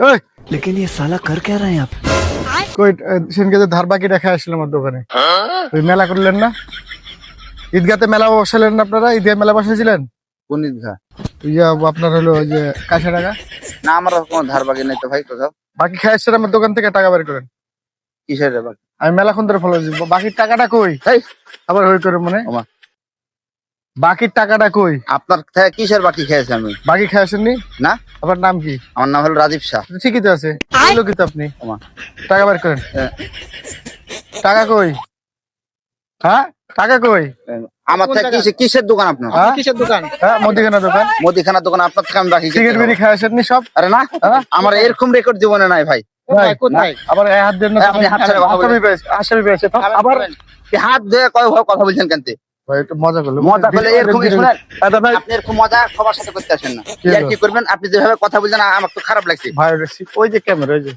ওই लेकिन ये साला कर क्या रहे हैं आप কই আহ, সেদিনকে যে ধার বাকি রেখে আসছিলাম আমার দোকানে ওই মেলা করলেন না ঈদগাতে মেলা বসালেন না আপনারা ঈদগাহ মেলা বসেছিলেন কোন ঈদগাহ ওই যে আপনার হলো ওই যে কাশা টাকা না আমার কোনো ধার বাকি নেই তো ভাই কোথাও বাকি খেয়ে আসছেন আমার দোকান থেকে টাকা বের করেন কিসের রে বাকি আমি মেলা ধরে ফলো দিব বাকির টাকাটা কই এই আবার হই করে মনে ওমা। বাকির টাকাটা কই? আপনার থেকে কিসের বাকি খেয়েছি আমি? বাকি খেয়ে আসেননি না। আপনার নাম কি? আমার নাম হলো রাজীব শাহ। ঠিকই তো আছে। লোকিত আপনি। টাকা বের করেন। হ্যাঁ। টাকা কই? হ্যাঁ? টাকা কই? আমার থেকে কিসের কিসের দোকান আপনার? হ্যাঁ? কিসের দোকান? হ্যাঁ মুদিখানা দোকান। মুদিখানার দোকান আপনার থেকে আমি বাকি খেতে সিগারেট পারব। বিড়ি খেয়ে সব? আরে না হ্যাঁ? আমার এরকম রেকর্ড জীবনে নাই ভাই। ভাই, আবার হাত দেন না আপনি হাত ছেড়ে আবার কথা বলছেন কেন ভাই একটু মজা করল মজা করলে এরকম শুনেন ভাই। আপনি এরকম মজা সবার সাথে করতে আসেন না। কি হলো? আর কি করবেন? আপনি যেভাবে কথা বলছেন আমার তো খারাপ লাগছে। ভাই ওই যে ক্যামেরা ওই যে।